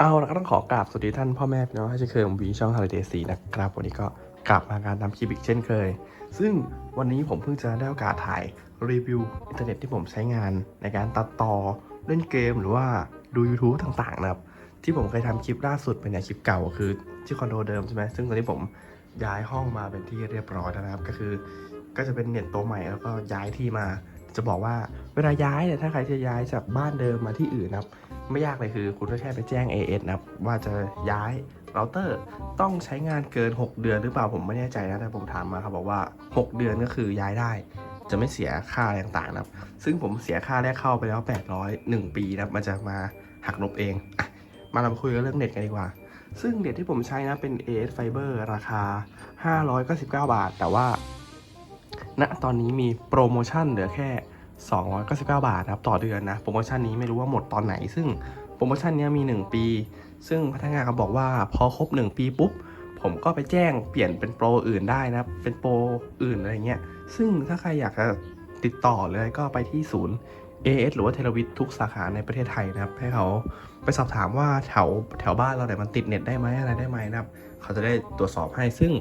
เอาแล้วก็ต้องขอกราบสวัสดีท่านพ่อแม่พี่น้องให้เช่เคยผมวีช่องฮาริเดย์สีนะครับ วันนี้ก็กลับมาการทำคลิปอีกเช่นเคย ซึ่งวันนี้ผมเพิ่งจะได้โอกาสถ่ายรีวิวอินเทอร์เน็ตที่ผมใช้งานในการตัดต่อเล่นเกมหรือว่าดู YouTube ต่างๆนะครับ ที่ผมเคยทำคลิปล่าสุดเป็นเนี่ยคลิปเก่าคือที่คอนโดเดิมใช่ไหมซึ่งตอนนี้ผมย้ายห้องมาเป็นที่เรียบร้อยแล้วนะครับ ก็คือ ก็จะเป็นเน็ตโตใหม่แล้วก็ย้ายที่มา จะบอกว่าเวลาย้ายเนี่ยถ้าใครจะย้ายจากบ้านเดิมมาที่อื่นนะครับ ไม่ยากเลยคือคุณก็แค่ไปแจ้ง AS นะครับว่าจะย้ายเราเตอร์ต้องใช้งานเกิน 6 เดือนหรือเปล่าผมไม่แน่ใจนะแต่ผมถามมาครับบอกว่า 6 เดือนก็คือย้ายได้ จะไม่เสียค่าอะไรต่างๆนะครับ ซึ่งผมเสียค่าแรกเข้าไปแล้ว 800 1 ปีนะครับมันจะมาหักลบเองอมาเราคุยกันเรื่องเน็ตกันดีกว่า ซึ่งเน็ตที่ผมใช้นะเป็น AS Fiber ราคา 599 บาท แต่ว่าณตอนนี้มีโปรโมชั่นเหลือแค่ 299 บาทนะครับต่อเดือนนะ โปรโมชั่นนี้ไม่รู้ว่าหมดตอนไหน ซึ่งโปรโมชั่นนี้มี 1 ปี ซึ่งพนักงานก็บอกว่าพอครบ 1 ปีปุ๊บ ผมก็ไปแจ้งเปลี่ยนเป็นโปรอื่นได้นะ เป็นโปรอื่นอะไรเงี้ย ซึ่งถ้าใครอยากจะติดต่อเลยก็ไปที่ศูนย์ AS หรือว่าเทเลวิททุกสาขาในประเทศไทยนะครับ ให้เขาไปสอบถามว่าแถวแถวบ้านเราเนี่ยมันติดเน็ตได้ไหมอะไรได้ไหมนะครับ เขาจะได้ตรวจสอบให้ซึ่ง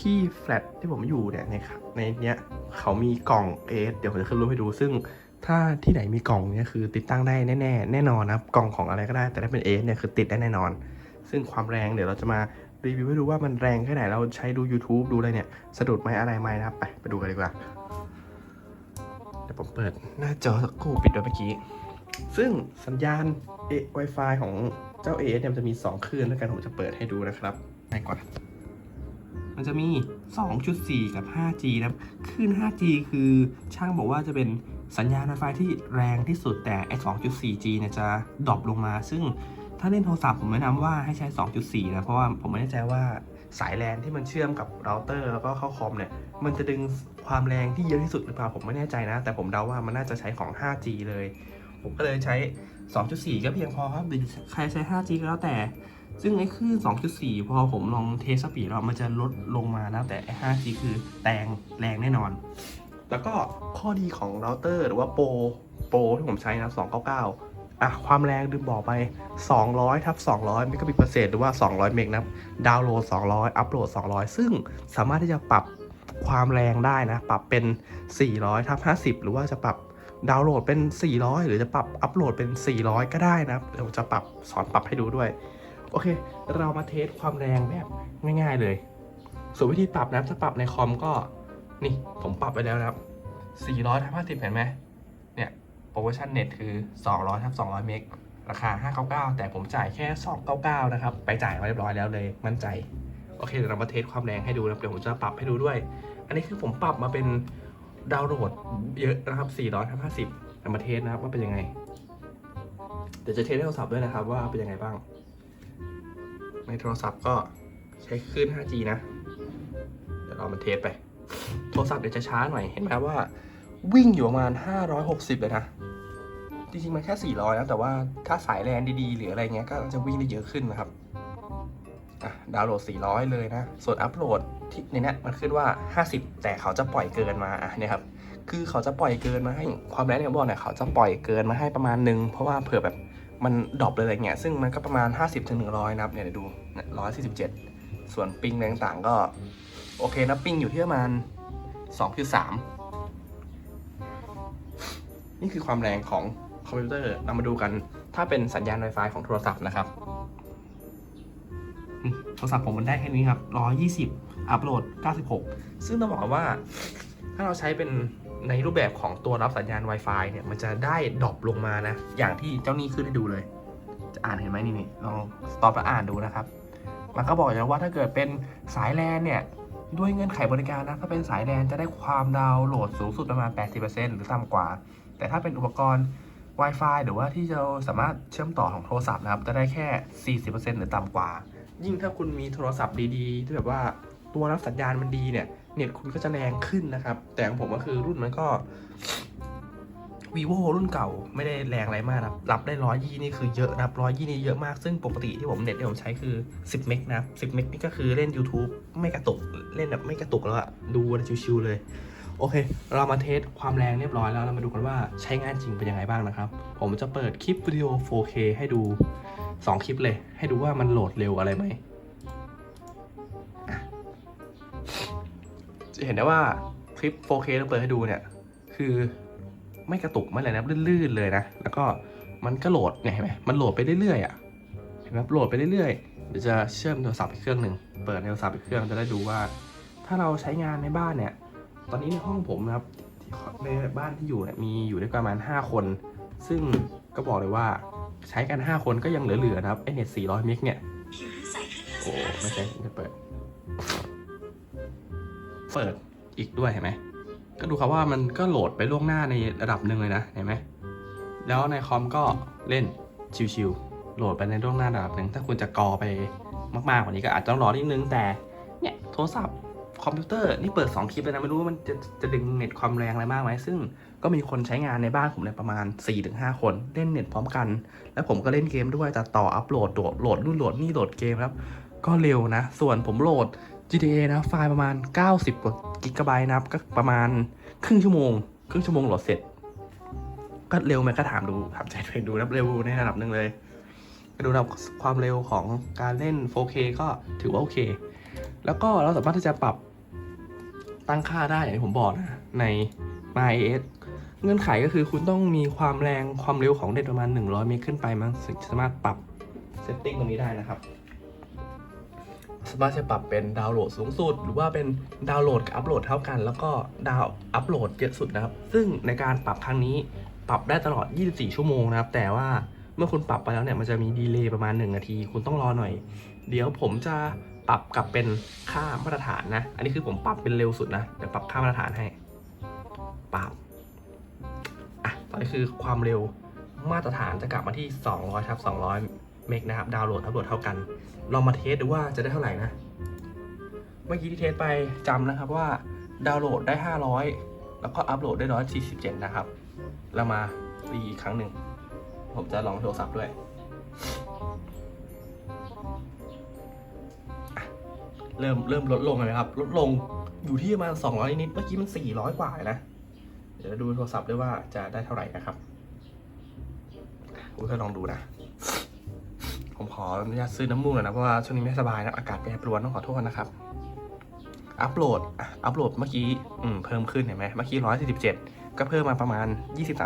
ที่แฟลตที่ผมอยู่เนี่ยในในเนี้ยเขามีกล่อง AS เดี๋ยวผมจะขึ้นรูปให้ดู ซึ่งถ้าที่ไหนมีกล่องเนี่ยคือติดตั้งได้แน่ๆแน่นอนนะครับกล่องของอะไรก็ได้ แต่ถ้าเป็น AS เนี่ยคือติดได้แน่นอน ซึ่งความแรงเดี๋ยวเราจะมารีวิวให้ดูว่ามันแรงแค่ไหนเราใช้ดู YouTube ดูอะไรเนี่ยสะดุดไหมอะไรไหมนะครับไปไปดูกันดีกว่าเดี๋ยวผมเปิดหน้าจอสักครู่ปิดไว้เมื่อกี้ ซึ่งสัญญาณ A Wi-Fi ของเจ้า AS เนี่ยมันจะมี 2 คลื่นด้วยกันผมจะเปิดให้ดูนะครับง่ายกว่า มันจะมี 2.4 กับ 5G นะครับคลื่น 5G คือช่างบอกว่าจะเป็นสัญญาณ Wi-Fi ที่แรงที่สุดแต่ไอ้ 2.4G เนี่ยจะดรอปลงมา ซึ่งถ้าเล่นโทรศัพท์ผมแนะนำว่าให้ใช้ 2.4 นะ เพราะว่าผมไม่แน่ใจว่าสายแลนที่มันเชื่อมกับเราเตอร์แล้วก็เข้าคอมเนี่ย มันจะดึงความแรงที่เยอะที่สุดหรือเปล่าผมไม่แน่ใจนะ แต่ผมเดาว่ามันน่าจะใช้ของ 5G เลย ผมก็เลยใช้ 2.4 ก็เพียงพอครับใครใช้ 5G ก็แล้วแต่ ซึ่งไอ้คลื่น 2.4 พอผมลองเทสสปีดแล้วมันจะลดลงมานะแต่ไอ้ 5G คือแรงแรงแน่นอน แล้วก็ข้อดีของเราเตอร์หรือว่าโปรโปรที่ผมใช้นะ 299 อะ ความแรงลืมบอกไป 200ทับ200เมกะบิตเปอร์เซนต์หรือว่า 200 เมกนะดาวน์โหลด 200 อัปโหลด 200 ซึ่งสามารถที่จะปรับความแรงได้นะ ปรับเป็น 400ทับ50 หรือว่าจะปรับดาวน์โหลดเป็น 400 หรือจะปรับอัปโหลดเป็น 400 ก็ได้นะ เดี๋ยวจะปรับสอนปรับให้ดูด้วย โอเค เรามาเทสความแรงแบบง่ายๆเลย ส่วนวิธีปรับนะครับถ้าปรับในคอมก็นี่ผมปรับไปแล้วนะครับ 400ทับ50 เห็นไหมเนี่ยโปรโมชั่นเน็ตคือ 200ทับ200 เมกราคา 599 แต่ผมจ่ายแค่ 299 นะครับ ไปจ่ายมาเรียบร้อยแล้วเลยมั่นใจ โอเคเดี๋ยวเรามาเทสความแรงให้ดูนะเดี๋ยวผมจะปรับให้ดูด้วย อันนี้คือผมปรับมาเป็นดาวน์โหลดเยอะนะครับ 400ทับ50เรามาเทสนะครับว่าเป็นยังไง เดี๋ยวจะเทสในโทรศัพท์ด้วยนะครับว่าเป็นยังไงบ้าง โทรศัพท์ก็ใช้คลื่น 5G นะ เดี๋ยวเรามาเทสไป โทรศัพท์เดี๋ยวจะช้าหน่อยเห็นไหมว่า วิ่งอยู่ประมาณ 560 เลยนะ จริงๆ มันแค่ 400 นะ แต่ว่าถ้าสายแลนดีๆ หรืออะไรเงี้ยก็จะวิ่งได้เยอะขึ้นนะครับอะดาวน์โหลด 400 เลยนะ ส่วนอัปโหลดที่ในนี้มันขึ้นว่า 50 แต่เขาจะปล่อยเกินมาอะเนี่ยครับคือเขาจะปล่อยเกินมาให้ความแรงที่ผมบอกเนี่ยเขาจะปล่อยเกินมาให้ประมาณหนึงเพราะว่าเผื่อแบบมันดรอปเลยอะไรเงี้ยซึ่งมันก็ประมาณ 50ถึง100 นะครับเนี่ยเดี๋ยวดู 147 ส่วนปิงอะไรต่างๆก็ โอเคนะปิงอยู่ที่ประมาณ 2.3 นี่คือความแรงของคอมพิวเตอร์เรามาดูกัน ถ้าเป็นสัญญาณ Wi-Fi ของโทรศัพท์นะครับ โทรศัพท์ผมมันได้แค่นี้ครับ 120 อัปโหลด 96 ซึ่งต้องบอกว่า ถ้าเราใช้เป็นในรูปแบบของตัวรับสัญญาณ Wi-Fi เนี่ย มันจะได้ดรอปลงมานะ อย่างที่เจ้านี้ขึ้นให้ดูเลย จะอ่านเห็นไหมนี่นี่ลองสต็อปแล้วอ่านดูนะครับ มันก็บอกอยู่แล้วว่าถ้าเกิดเป็นสายแลนเนี่ยด้วยเงื่อนไขบริการนะถ้าเป็นสายแลนจะได้ความดาวน์โหลดสูงสุดประมาณ 80%หรือต่ำกว่า แต่ถ้าเป็นอุปกรณ์ Wi-Fi หรือว่าที่จะสามารถเชื่อมต่อของโทรศัพท์นะครับ จะได้แค่ 40%หรือต่ำกว่า ยิ่งถ้าคุณมีโทรศัพท์ดีๆ ที่แบบว่าตัวรับสัญญาณมันดีเนี่ย เน็ตคุณก็จะแรงขึ้นนะครับ แต่ของผมก็คือรุ่นมันก็ vivo รุ่นเก่าไม่ได้แรงอะไรมากนะครับรับได้ร้อยยี่นี่คือเยอะนะครับร้อยยี่นี่เยอะมาก ซึ่งปกติที่ผมเน็ตที่ผมใช้คือ 10 เมกนะครับ 10 เมกนี่ก็คือเล่น YouTube ไม่กระตุก เล่นแบบไม่กระตุกแล้วอะดูชิวๆเลย โอเค เรามาเทสความแรงเรียบร้อยแล้วเรามาดูกันว่าใช้งานจริงเป็นยังไงบ้างนะครับ ผมจะเปิดคลิปวิดีโอ 4K ให้ดูสองคลิปเลย ให้ดูว่ามันโหลดเร็วอะไรไหมจะเห็นได้ว่าคลิป 4K เราเปิดให้ดูเนี่ยคือ ไม่กระตุกไม่อะไรนะลื่นๆเลยนะ แล้วก็มันก็โหลดเนี่ยเห็นไหมมันโหลดไปเรื่อยๆอะเห็นไหมโหลดไปเรื่อยๆเดี๋ยวจะเชื่อมโทรศัพท์อีกเครื่องหนึ่งเปิดโทรศัพท์อีกเครื่องจะได้ดูว่า ถ้าเราใช้งานในบ้านเนี่ย ตอนนี้ในห้องผมนะครับที่ในบ้านที่อยู่เนี่ยมีอยู่ด้วยกันประมาณ 5 คน ซึ่งก็บอกเลยว่าใช้กัน 5 คนก็ยังเหลือๆนะครับไอเน็ต400เมกเนี่ยโอ้ไม่ใช่ไม่เปิด เปิดอีกด้วยเห็นไหม ก็ดูครับว่ามันก็โหลดไปล่วงหน้าในระดับหนึ่งเลยนะเห็นไหมแล้วในคอมก็เล่นชิวๆโหลดไปในล่วงหน้าระดับหนึ่งถ้าคุณจะกอไปมากๆกว่านี้ก็อาจจะต้องรอนิดนึงแต่เนี่ยโทรศัพท์คอมพิวเตอร์นี่เปิด 2 คลิปเลยนะ ไม่รู้ว่ามันจะจะดึงเน็ตความแรงอะไรมากไหมซึ่งก็มีคนใช้งานในบ้านผมเนี่ยประมาณ 4-5 คนเล่นเน็ตพร้อมกัน แล้วผมก็เล่นเกมด้วยแตัดต่ออัปโหลดโหลดโหลดนู่นโหลดนี่โหลดเกมครับ ก็เร็วนะ ส่วนผมโหลด GTA นะไฟล์ประมาณ 90กว่ากิกะไบต์นะครับก็ประมาณครึ่งชั่วโมง ครึ่งชั่วโมงโหลดเสร็จ ก็เร็วไหมก็ถามดูถามใจเองดูนะเร็วในระดับหนึ่งเลยก็ดูระดับความเร็วของการเล่น 4K ก็ถือว่าโอเค แล้วก็เราสามารถที่จะปรับตั้งค่าได้อย่างที่ผมบอกนะใน MyOS เงื่อนไขก็คือคุณต้องมีความแรงความเร็วของเน็ตประมาณ 100 เมกขึ้นไปมั้งสามารถปรับเซตติ้งตรงนี้ได้นะครับ สามารถจะปรับเป็นดาวน์โหลดสูงสุด หรือว่าเป็นดาวน์โหลดกับอัปโหลดเท่ากัน แล้วก็ดาวอัปโหลดเยอะสุดนะครับ ซึ่งในการปรับครั้งนี้ปรับได้ตลอด 24 ชั่วโมงนะครับ แต่ว่าเมื่อคุณปรับไปแล้วเนี่ยมันจะมีดีเลย์ประมาณ 1 นาที คุณต้องรอหน่อย เดี๋ยวผมจะปรับกลับเป็นค่ามาตรฐานนะ อันนี้คือผมปรับเป็นเร็วสุดนะ เดี๋ยวปรับค่ามาตรฐานให้ปรับอะตอนนี้คือความเร็วมาตรฐานจะกลับมาที่ 200ทับ200 เมกนะครับดาวน์โหลดอัปโหลดเท่ากัน ลองมาเทสดูว่าจะได้เท่าไหร่นะ เมื่อกี้ที่เทสไปจำนะครับว่าดาวน์โหลดได้ 500 แล้วก็อัปโหลดได้ 147 นะครับแล้วมารีอีกครั้งหนึ่ง ผมจะลองโทรศัพท์ด้วย เริ่มเริ่มลดลงเลยครับ ลดลงอยู่ที่ประมาณ 200 นิด เมื่อกี้มัน 400 กว่าเลยนะ เดี๋ยวดูโทรศัพท์ด้วยว่าจะได้เท่าไหร่นะครับคุณก็ลองดูนะ ผมขออนุญาตซื้อน้ำมูกหน่อยนะเพราะว่าช่วงนี้ไม่สบายนะอากาศแปรปรวนต้องขอโทษนะครับ อัปโหลดอะอัปโหลดเมื่อกี้อืมเพิ่มขึ้นเห็นไหมเมื่อกี้147ก็เพิ่มมาประมาณ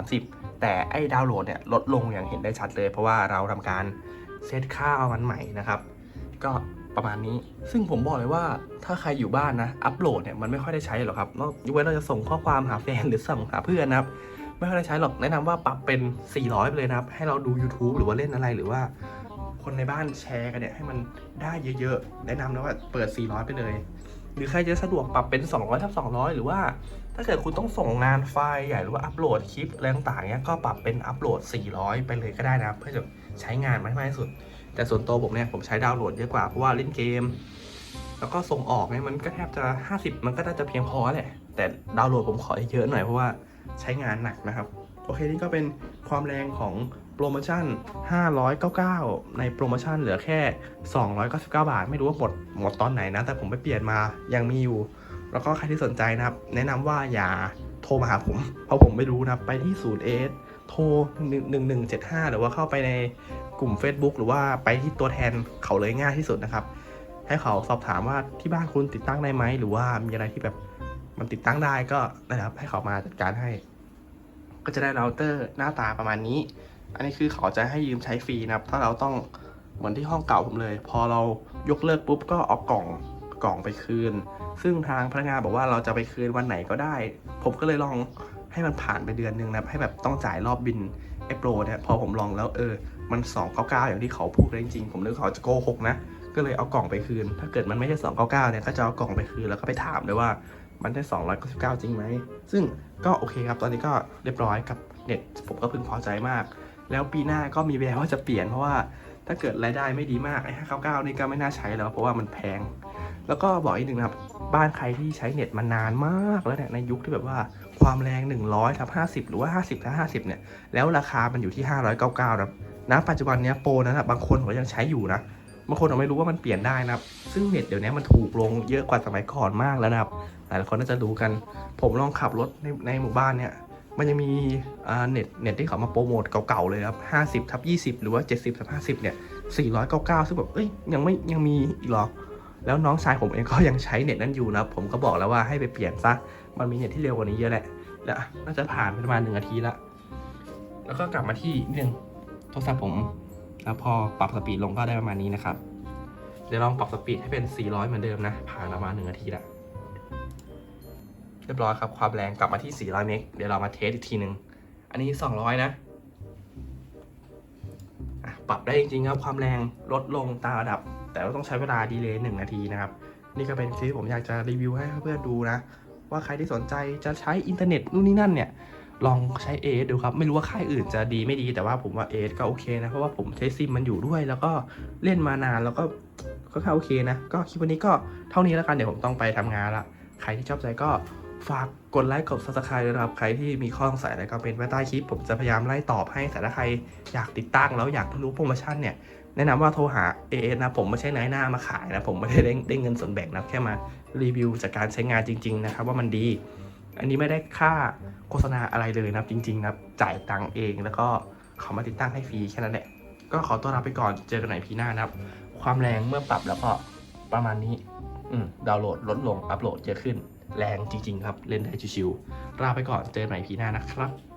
20-30แต่ไอ้ดาวน์โหลดเนี่ยลดลงอย่างเห็นได้ชัดเลย เพราะว่าเราทำการเซตค่าเอามันใหม่นะครับ ก็ประมาณนี้ ซึ่งผมบอกเลยว่าถ้าใครอยู่บ้านนะ อัปโหลดเนี่ยมันไม่ค่อยได้ใช้หรอกครับนอกยกเว้นเราจะส่งข้อความหาแฟนหรือส่งหาเพื่อนนะครับ ไม่ค่อยได้ใช้หรอกแนะนำว่าปรับเป็น 400 ไปเลยนะครับ ให้เราดู YouTube หรือว่าเล่นอะไรหรือว่า คนในบ้านแชร์กันเนี่ยให้มันได้เยอะๆ แนะนำนะว่าเปิด 400 ไปเลย หรือใครจะสะดวกปรับเป็น 200ทับ200 หรือว่าถ้าเกิดคุณต้องส่งงานไฟล์ใหญ่หรือว่าอัปโหลดคลิปอะไรต่างๆเนี้ยก็ปรับเป็นอัปโหลด 400 ไปเลยก็ได้นะเพื่อจะใช้งานมันให้มากที่สุด แต่ส่วนตัวผมเนี่ยผมใช้ดาวน์โหลดเยอะกว่าเพราะว่าเล่นเกม แล้วก็ส่งออกเนี่ยมันก็แทบจะ 50 มันก็น่าจะเพียงพอแหละแต่ดาวน์โหลดผมขอเยอะหน่อยเพราะว่าใช้งานหนักนะครับ โอเคนี่ก็เป็นความแรงของ โปรโมชั่น 599 ในโปรโมชั่นเหลือแค่ 299 บาท ไม่รู้ว่าหมดหมดตอนไหนนะ แต่ผมไปเปลี่ยนมายังมีอยู่ แล้วก็ใครที่สนใจนะครับ แนะนำว่าอย่าโทรมาหาผม เพราะผมไม่รู้นะครับ ไปที่ศูนย์เอสโทร 1175 หรือว่าเข้าไปในกลุ่ม Facebook หรือว่าไปที่ตัวแทนเขาเลยง่ายที่สุดนะครับ ให้เขาสอบถามว่าที่บ้านคุณติดตั้งได้ไหม หรือว่ามีอะไรที่แบบมันติดตั้งได้ก็นะครับให้เขามาจัดการให้ ก็จะได้เราเตอร์หน้าตาประมาณนี้ อันนี้คือเขาจะให้ยืมใช้ฟรีนะครับ ถ้าเราต้องเหมือนที่ห้องเก่าผมเลย พอเรายกเลิกปุ๊บก็เอากล่องกล่องไปคืน ซึ่งทางพนักงานบอกว่าเราจะไปคืนวันไหนก็ได้ ผมก็เลยลองให้มันผ่านไปเดือนหนึงนะครับให้แบบต้องจ่ายรอบบินไอโปรเนี่ยพอผมลองแล้วเออ มัน299อย่างที่เขาพูดเลยจริงๆ ผมนึกเขาจะโกหกนะ ก็เลยเอากล่องไปคืน ถ้าเกิดมันไม่ใช่299เนี่ยก็จะเอากล่องไปคืนแล้วก็ไปถามเลยว่ามันได้299จริงไหม ซึ่งก็โอเคครับ ตอนนี้ก็เรียบร้อยกับเน็ตผมก็พึงพอใจมาก แล้วปีหน้าก็มีแววว่าจะเปลี่ยนเพราะว่าถ้าเกิดรายได้ไม่ดีมากไอ้599นี่ก็ไม่น่าใช้แล้วเพราะว่ามันแพง แล้วก็บอกอีกหนึ่งนะครับบ้านใครที่ใช้เน็ตมานานมากแล้วเนี่ยในยุคที่แบบว่าความแรง 100ทับ50 หรือว่า 50ทับ50 เนี่ย แล้วราคามันอยู่ที่ 599นะครับณปัจจุบันเนี้ยโปรนั้นนะบางคนผมยังใช้อยู่นะบางคนเราไม่รู้ว่ามันเปลี่ยนได้นะครับ ซึ่งเน็ตเดี๋ยวนี้มันถูกลงเยอะกว่าสมัยก่อนมากแล้วนะครับ หลายคนน่าจะรู้กัน ผมลองขับรถในในหมู่บ้านเนี่ย มันยังมีเน็ตเน็ตที่เขามาโปรโมทเก่าๆเลยครับ50ทับ20หรือว่า70ทับ50เนี่ย499ซึ่งแบบเอ้ยยังไม่ยังมีอีกหรอ แล้วน้องชายผมเองก็ยังใช้เน็ตนั้นอยู่นะผมก็บอกแล้วว่าให้ไปเปลี่ยนซะมันมีเน็ตที่เร็วกว่านี้เยอะแหละแล้วน่าจะผ่านประมาณหนึ่งนาทีละแล้วก็กลับมาที่นิดนึงโทรศัพท์ผมแล้วพอปรับสปีดลงก็ได้ประมาณนี้นะครับเดี๋ยวลองปรับสปีดให้เป็น 400 เหมือนเดิมนะ ผ่านประมาณหนึ่งนาทีละ เรียบร้อยครับ ความแรงกลับมาที่ 400 เมกเดี๋ยวเรามาเทสอีกทีหนึ่งอันนี้ 200 นะอะปรับได้จริงๆครับความแรงลดลงตามระดับ แต่ว่าต้องใช้เวลาดีเลย์หนึ่งนาทีนะครับ นี่ก็เป็นคลิปที่ผมอยากจะรีวิวให้เพื่อนดูนะ ว่าใครที่สนใจจะใช้อินเทอร์เน็ตนู่นนี่นั่นเนี่ย ลองใช้เอสดูครับ ไม่รู้ว่าค่ายอื่นจะดีไม่ดีแต่ว่าผมว่าเอสก็โอเคนะ เพราะว่าผมใช้ซิมมันอยู่ด้วย แล้วก็เล่นมานานแล้วก็ก็ค่อนข้างโอเคนะ ก็คลิปวันนี้ก็เท่านี้แล้วกันเดี๋ยวผมต้องไปทำงานละใครที่ชอบใจก็ ฝากกดไลค์กด subscribe ด้วยนะครับ ใครที่มีข้อสงสัยอะไรก็เป็นไว้ใต้คลิป ผมจะพยายามไล่ตอบให้แต่ถ้าใครอยากติดตั้งแล้วอยากรู้โปรโมชั่นเนี่ย แนะนำว่าโทรหา AS นะ ผมไม่ใช่นายหน้ามาขายนะ ผมไม่ได้ได้เงินส่วนแบ่งนะแค่มารีวิวจากการใช้งานจริง ๆ นะครับ ว่ามันดี อันนี้ไม่ได้ค่าโฆษณาอะไรเลยนะจริงๆนะจ่ายตังค์เอง แล้วก็เขามาติดตั้งให้ฟรีแค่นั้นแหละก็ขอตัวลาไปก่อนเจอกันใหม่พีหน้านะครับ ความแรงเมื่อปรับแล้วก็ประมาณนี้ อืมดาวน์โหลดลดลงอัปโหลดเยอะขึ้น แรงจริง ๆ ครับ เล่นได้ชิวๆลาไปก่อนเจอกันใหม่พีหน้านะครับ